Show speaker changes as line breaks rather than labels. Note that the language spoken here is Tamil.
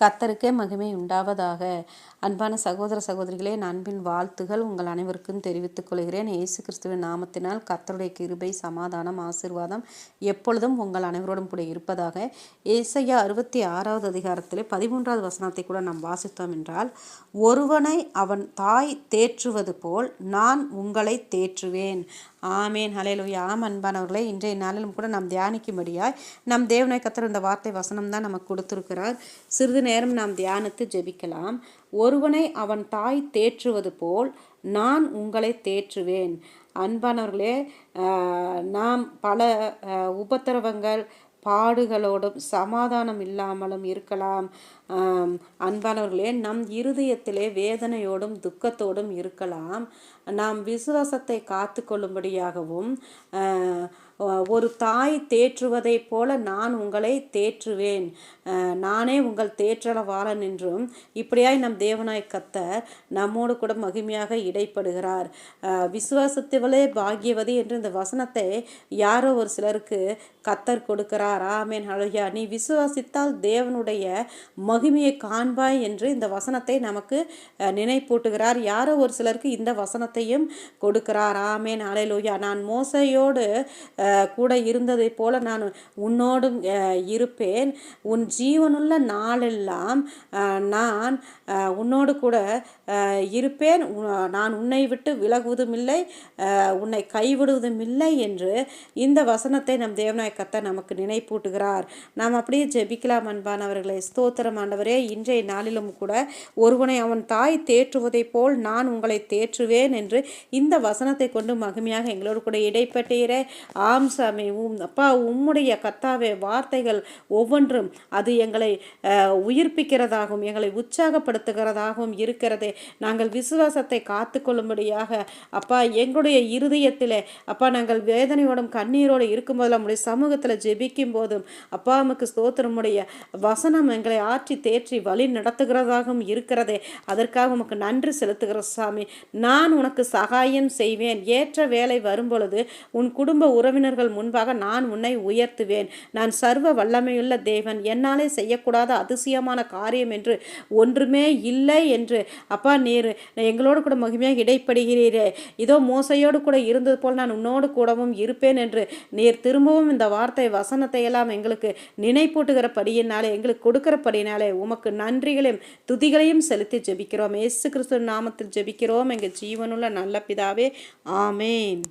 கத்தருக்கே மகிமை உண்டாவதாக. அன்பான சகோதர சகோதரிகளே என் அன்பின் வாழ்த்துகள் உங்கள் அனைவருக்கும் தெரிவித்துக் கொள்கிறேன். இயேசு கிறிஸ்துவின் நாமத்தினால் கத்தருடைய கிருபை சமாதானம் ஆசிர்வாதம் எப்பொழுதும் உங்கள் அனைவரோடும் கூட இருப்பதாக. ஏசையா அறுபத்தி ஆறாவது அதிகாரத்தில் பதிமூன்றாவது வசனத்தை கூட நாம் வாசித்தோம் என்றால் ஒருவனை அவன் தாய் தேற்றுவது போல் நான் உங்களை தேற்றுவேன். ஆமேன். ஹலேலுயா ஆம் அன்பானவர்களே இன்றைய நாளிலும் கூட நாம் தியானிக்கும்படியாய் நம் தேவனை கத்தர் இந்த வார்த்தை வசனம் தான் நமக்கு கொடுத்துருக்கிறார். சிறிது நேரம் நாம் தியானித்து ஜெபிக்கலாம். ஒருவனை அவன் தாய் தேற்றுவது போல் நான் உங்களை தேற்றுவேன். அன்பானவர்களே நாம் பல உபத்திரவங்கள் பாடுகளோடும் சமாதானம் இல்லாமலும் இருக்கலாம். அன்பானவர்களே நம் இருதயத்திலே வேதனையோடும் துக்கத்தோடும் இருக்கலாம். நாம் விசுவாசத்தை காத்து கொள்ளும்படியாகவும் ஒரு தாய் தேற்றுவதைப் போல நான் உங்களை தேற்றுவேன். நானே உங்கள் தேற்றளவாளன் என்றும் இப்படியாய் நம் தேவனாய் கத்தர் நம்மோடு கூட மகிமையாக இடைப்படுகிறார். விசுவாசத்திவளே பாகியவதி என்று இந்த வசனத்தை யாரோ ஒரு சிலருக்கு கத்தர் கொடுக்கிறார். ஆமேன் அழகியா நீ விசுவாசித்தால் தேவனுடைய மகிமையை காண்பாய் என்று இந்த வசனத்தை நமக்கு நினைப்பூட்டுகிறார். யாரோ ஒரு சிலருக்கு இந்த வசனத்தையும் கொடுக்கிறார். ஆமேன் அலையலோயா நான் மோசையோடு கூட இருந்ததை போல நான் உன்னோடும் இருப்பேன். உன் ஜீவனுள்ள நாளெல்லாம் நான் உன்னோடு கூட இருப்பேன். நான் உன்னை விட்டு விலகுவதும் இல்லை உன்னை கைவிடுவதும் இல்லை என்று இந்த வசனத்தை நம் தேவநாய கத்தை நமக்கு நினைப்பூட்டுகிறார். நாம் அப்படியே ஜெபிக்கலாம் அன்பானவர்களை. ஸ்தோத்திரம் ஆண்டவரே. இன்றைய நாளிலும் கூட ஒருவனை அவன் தாய் தேற்றுவதைப் போல் நான் உங்களை தேற்றுவேன் என்று இந்த வசனத்தை கொண்டு மகிமையாக எங்களோடு கூட இடைப்பட்டீரே. ஆம் சாமி உம் அப்பா உம்முடைய கத்தாவே வார்த்தைகள் ஒவ்வொன்றும் அது எங்களை உயிர்ப்பிக்கிறதாகவும் எங்களை உற்சாகப்படுத்துகிறதாகவும் இருக்கிறதே. நாங்கள் விசுவாசத்தை காத்து கொள்ளும்படியாக அப்பா எங்களுடைய இருதயத்திலே அப்பா நாங்கள் வேதனையோடும் கண்ணீரோடு இருக்கும்போது நம்முடைய சமூகத்தில் ஜெபிக்கும் போதும் அப்பா நமக்கு ஸ்தோத்திரமுடைய வசனம் எங்களை ஆற்றி தேற்றி வழி நடத்துகிறதாகவும் இருக்கிறதே. அதற்காக உமக்கு நன்றி செலுத்துகிற சாமி நான் உனக்கு சகாயம் செய்வேன். ஏற்ற வேலை வரும்பொழுது உன் குடும்ப உறவினர்கள் முன்பாக நான் உன்னை உயர்த்துவேன். நான் சர்வ வல்லமையுள்ள தேவன். என்னாலே செய்யக்கூடாத அதிசயமான காரியம் என்று ஒன்றுமே இல்லை என்று. அப்பா நீர் எங்களோடு கூட மகிமையாக இடைப்படுகிறீரே. இதோ மோசையோடு கூட இருந்தது போல் நான் உன்னோடு கூடவும் இருப்பேன் என்று. நீர் திரும்பவும் இந்த வார்த்தை வசனத்தை எல்லாம் எங்களுக்கு நினைப்பூட்டுகிறபடியினாலே எங்களுக்கு கொடுக்கிறபடினாலே உமக்கு நன்றிகளையும் துதிகளையும் செலுத்தி ஜெபிக்கிறோம். ஏசு கிறிஸ்து நாமத்தில் ஜெபிக்கிறோம். எங்கள் ஜீவனுள்ள நல்ல பிதாவே ஆமேன்.